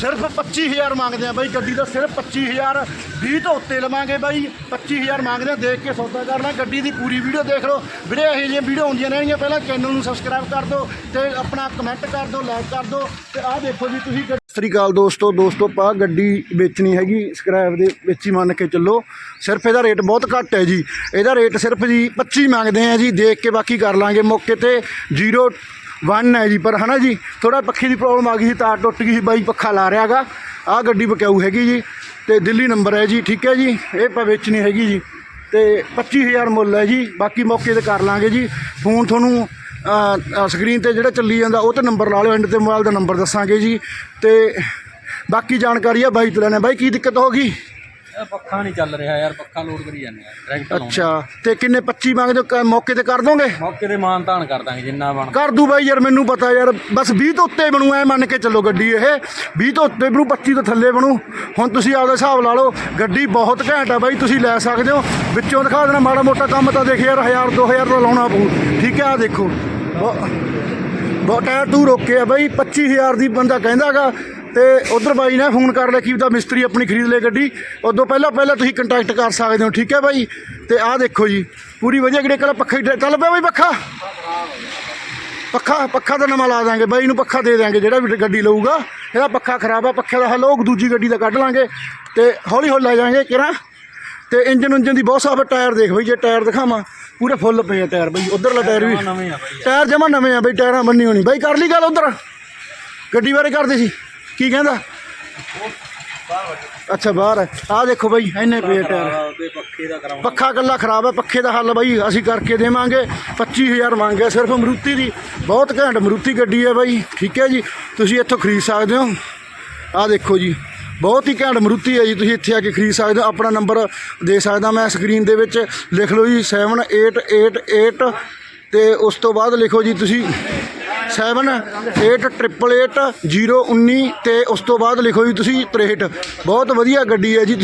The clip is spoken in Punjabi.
ਸਿਰਫ 25000 ਮੰਗਦੇ ਆ ਬਾਈ, ਗੱਡੀ ਦਾ ਸਿਰਫ 25000 20 ਤੋਂ ਉੱਤੇ ਲਵਾਂਗੇ ਬਾਈ 25000 ਮੰਗਦੇ ਆ, ਦੇਖ ਕੇ ਸੌਦਾ ਕਰਨਾ, ਗੱਡੀ ਦੀ ਪੂਰੀ ਵੀਡੀਓ ਦੇਖ ਲਓ। ਵੀਰੇ, ਇਹੋ ਜਿਹੀਆਂ ਵੀਡੀਓ ਹੁੰਦੀਆਂ ਰਹਿਣਗੀਆਂ ਪਹਿਲਾਂ ਚੈਨਲ ਨੂੰ ਸਬਸਕ੍ਰਾਈਬ ਕਰ ਦਿਓ ਤੇ ਆਪਣਾ ਕਮੈਂਟ ਕਰ ਦਿਓ ਲਾਈਕ ਕਰ ਦਿਓ ਤੇ ਆਹ ਦੇਖੋ ਜੀ, ਤੁਸੀਂ ਸਤਿ ਸ੍ਰੀ ਅਕਾਲ ਦੋਸਤੋ ਦੋਸਤੋ ਪਾ ਗੱਡੀ ਵੇਚਣੀ ਹੈਗੀ ਸਕ੍ਰੈਪ ਦੇ ਵਿੱਚ ਹੀ ਮੰਨ ਕੇ ਚੱਲੋ। ਸਿਰਫ ਇਹਦਾ ਰੇਟ ਬਹੁਤ ਘੱਟ ਹੈ ਜੀ। ਇਹਦਾ ਰੇਟ ਸਿਰਫ ਜੀ 25 ਮੰਗਦੇ ਆ ਜੀ, ਦੇਖ ਕੇ ਬਾਕੀ ਕਰ ਲਾਂਗੇ ਮੌਕੇ ਤੇ। 0 1 ਹੈ ਜੀ, ਪਰ ਹਨਾ ਜੀ ਥੋੜਾ ਪੱਖੇ ਦੀ ਪ੍ਰੋਬਲਮ ਆ ਗਈ ਸੀ, ਤਾਰ ਟੁੱਟ ਗਈ ਸੀ, ਬਾਈ ਪੱਖਾ ਲਾ ਰਿਹਾਗਾ ਆਹ ਗੱਡੀ ਬਕਾਊ ਹੈਗੀ ਜੀ, ਤੇ ਦਿੱਲੀ ਨੰਬਰ ਹੈ ਜੀ, ਠੀਕ ਹੈ ਜੀ, ਇਹ ਪਾ ਵੇਚਣੀ ਹੈਗੀ ਜੀ। ਤੇ 25000 ਮੁੱਲ ਹੈ ਜੀ, ਬਾਕੀ ਮੌਕੇ ਤੇ ਕਰ ਲਾਂਗੇ ਜੀ। ਫੋਨ ਤੁਹਾਨੂੰ ਸਕਰੀਨ ਤੇ ਜਿਹੜਾ ਚੱਲੀ ਜਾਂਦਾ, ਉਹ ਤੇ ਨੰਬਰ ਲਾ ਲਿਓ ਐਂਡ ਤੇ ਮੋਬਾਈਲ ਦਾ ਨੰਬਰ ਦੱਸਾਂਗੇ ਜੀ। ਤੇ ਬਾਕੀ ਜਾਣਕਾਰੀ ਆ ਬਾਈ ਤੋਂ ਲੈਣੇ ਬਾਈ, ਕੀ ਦਿੱਕਤ ਹੋ ਗਈ? ਇਹ ਪੱਖਾ ਨਹੀਂ ਚੱਲ ਰਿਹਾ ਯਾਰ ਪੱਖਾ ਲੋਡ ਕਰੀ ਜਾਂਦੇ ਆ ਲਾਉਣਾ ਅੱਛਾ ਤੇ ਕਿੰਨੇ 25 ਮੰਗਦੇ ਹੋ? ਕ- ਮੌਕੇ ਤੇ ਕਰ ਦੋਗੇ? ਮੌਕੇ ਤੇ ਮਾਨ ਤਾਨ ਕਰ ਦਾਂਗੇ ਜਿੰਨਾ ਬਣ ਕਰ ਦੂ ਬਾਈ ਯਾਰ ਮੈਨੂੰ ਪਤਾ ਯਾਰ ਬਸ 20 ਤੋਂ ਉੱਤੇ ਬਣੂ ਐ ਮੰਨ ਕੇ ਚੱਲੋ ਗੱਡੀ ਇਹ। 20 ਤੋਂ ਉੱਤੇ ਬਣੂ 25 ਤੋਂ ਥੱਲੇ ਬਣੂ। ਹੁਣ ਤੁਸੀਂ ਆਪਦਾ ਹਿਸਾਬ ਲਾ ਲਓ ਗੱਡੀ ਬਹੁਤ ਘੈਂਟ ਆ ਬਾਈ ਤੁਸੀਂ ਲੈ ਸਕਦੇ ਹੋ। ਵਿੱਚੋਂ ਦਿਖਾ ਦੇਣਾ ਮਾੜਾ ਮੋਟਾ ਕੰਮ ਤਾਂ ਦੇਖ ਯਾਰ 1000 2000 ਦਾ ਲਾਉਣਾ ਪਊ। ਠੀਕ ਹੈ ਆ ਦੇਖੋ। ਬਹੁ- ਬਹੁਤ ਟਾਇਰ ਟੂ ਰੋਕੇ ਆ ਬਾਈ 25000 ਦੀ ਬੰਦਾ ਕਹਿੰਦਾਗਾ ਤੇ ਉਧਰ ਬਾਈ ਨੇ ਫੋਨ ਕਰ ਲਿਆ ਕੀ ਦਾ ਮਿਸਤਰੀ ਆਪਣੀ ਖਰੀਦ ਲੈ ਗੱਡੀ। ਉਦੋਂ ਪਹਿਲਾਂ ਪਹਿਲਾਂ ਤੁਸੀਂ ਕੰਟੈਕਟ ਕਰ ਸਕਦੇ ਹੋ ਠੀਕ ਹੈ ਬਾਈ? ਤੇ ਆਹ ਦੇਖੋ ਜੀ ਪੂਰੀ ਵਧੀਆ ਕਿਹੜੇ ਕੋਲ ਪੱਖਾ ਚੱਲ ਪਿਆ ਬਾਈ ਪੱਖਾ। ਪੱਖਾ ਪੱਖਾ ਤਾਂ ਨਵਾਂ ਲਾ ਦਾਂਗੇ ਬਾਈ ਨੂੰ ਪੱਖਾ ਦੇ ਦਾਂਗੇ ਜਿਹੜਾ ਵੀ ਗੱਡੀ ਲਊਗਾ। ਇਹਦਾ ਪੱਖਾ ਖਰਾਬ ਆ ਪੱਖੇ ਦਾ ਹੱਲ ਉਹ ਦੂਜੀ ਗੱਡੀ ਦਾ ਕੱਢ ਲਾਂਗੇ। ਤੇ ਹੌਲੀ ਹੌਲੀ ਲੈ ਜਾਾਂਗੇ ਕਿਰਾਂ ਤੇ ਇੰਜਨ ਉਂਜਨ ਦੀ ਬਹੁਤ ਸਾਫ਼ ਟਾਇਰ ਦੇਖ ਬਈ ਜੇ ਟਾਇਰ ਦਿਖਾਵਾਂ ਪੂਰੇ ਫੁੱਲ ਪਏ ਆ ਟਾਇਰ ਬਈ। ਉਧਰਲਾ ਟਾਇਰ ਵੀ ਨਵੇਂ ਆ ਬਾਈ। ਟਾਇਰ ਜਮਾ ਨਵੇਂ ਆ ਬਈ ਟਾਇਰਾਂ ਬੰਨੀ ਹੋਣੀ। ਬਾਈ ਕਰ ਲਈ ਗੱਲ ਉਧਰ। ਗੱਡੀ ਬਾਰੇ ਕਰਦੇ ਸੀ। ਕੀ ਕਹਿੰਦਾ? ਅੱਛਾ ਬਾਹਰ ਹੈ। ਆਹ ਦੇਖੋ ਬਾਈ ਇੰਨੇ ਪਏ ਆ ਟਾਇਰ ਪੱਖੇ ਦਾ ਕਰਾਉਣਾ। ਪੱਖਾ ਕੱਲਾ ਖਰਾਬ ਹੈ ਪੱਖੇ ਦਾ ਹੱਲ ਬਾਈ ਅਸੀਂ ਕਰਕੇ ਦੇਵਾਂਗੇ। 25000 ਮੰਗਿਆ ਸਿਰਫ ਮਰੂਤੀ ਦੀ। ਬਹੁਤ ਘੈਂਟ ਮਰੂਤੀ ਗੱਡੀ ਹੈ ਬਾਈ ਠੀਕ ਹੈ ਜੀ। ਤੁਸੀਂ ਇੱਥੋਂ ਖਰੀਦ ਸਕਦੇ ਹੋ। ਆਹ ਦੇਖੋ ਜੀ ਬਹੁਤ ਹੀ ਘੈਂਟ ਮਰੂਤੀ ਹੈ ਜੀ। ਤੁਸੀਂ ਇੱਥੇ ਆ ਕੇ ਖਰੀਦ ਸਕਦੇ ਹੋ। ਆਪਣਾ ਨੰਬਰ ਦੇ ਸਕਦਾ ਮੈਂ ਸਕਰੀਨ ਦੇ ਵਿੱਚ। ਲਿਖ ਲਓ ਜੀ 7888 ਤੇ ਉਸ ਤੋਂ ਬਾਅਦ ਲਿਖੋ ਜੀ ਤੁਸੀਂ 7888 019 ਤੇ ਉਸ ਤੋਂ ਬਾਅਦ ਲਿਖੋ ਜੀ ਤੁਸੀਂ 63 ਬਹੁਤ ਵਧੀਆ ਗੱਡੀ ਹੈ ਜੀ।